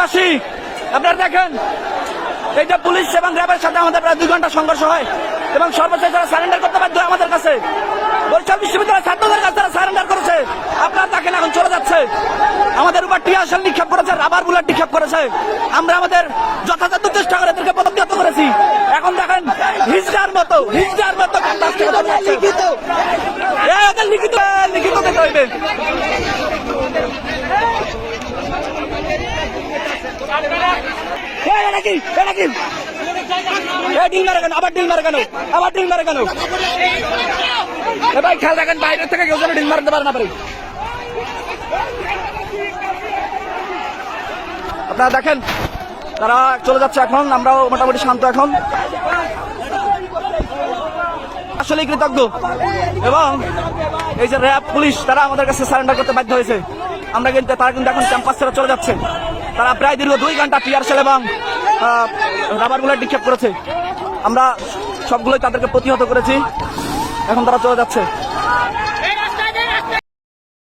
বরিশালবাসী আপনারা দেখেন এই যে পুলিশ এবং র্যাবের সাথে আমাদের প্রায় দুই ঘণ্টা সংঘর্ষ হয় এবং সর্বশেষ তারা সারেন্ডার করতে বাধ্য আমাদের কাছে বরিশাল বিশ্ববিদ্যালয়ের ছাত্রদের কাছে তারা সারেন্ডার করেছে আপনারা দেখেন এখন চলে যাচ্ছে। আমাদের উপর টিয়াশাল নিক্ষেপ করেছে রাবার বুলেট নিক্ষেপ করেছে। আমরা আমাদের যথাযথ চেষ্টা করে এদেরকে প্রতিহত করেছি। এখন দেখেন হিজড়ার মতো হিজড়ার মতো এদের লিখিত। লিখিত দিতে হইবে ডিল আবার ডিল কেন? আবার ডিল কেন? ভাই, খেয়াল রাখেন, বাইরে থেকে কেউ যেন ডিল মারতে পারে না আপনারা দেখেন, তারা চলে যাচ্ছে এখন, আমরাও মোটামুটি শান্ত এখন। আসলে কৃতজ্ঞ। এবং এই যে র্যাব, পুলিশ, তারা আমাদের কাছে সারেন্ডার করতে বাধ্য হয়েছে। আমরা কিন্তু, তারা কিন্তু এখন ক্যাম্পাস ছেড়ে চলে যাচ্ছে। তারা প্রায় দীর্ঘ দুই ঘণ্টা টিয়ার সেল এবং রাবার বুলেট নিক্ষেপ করেছে। আমরা সবগুলোই তাদেরকে প্রতিহত করেছি। এখন তারা চলে যাচ্ছে।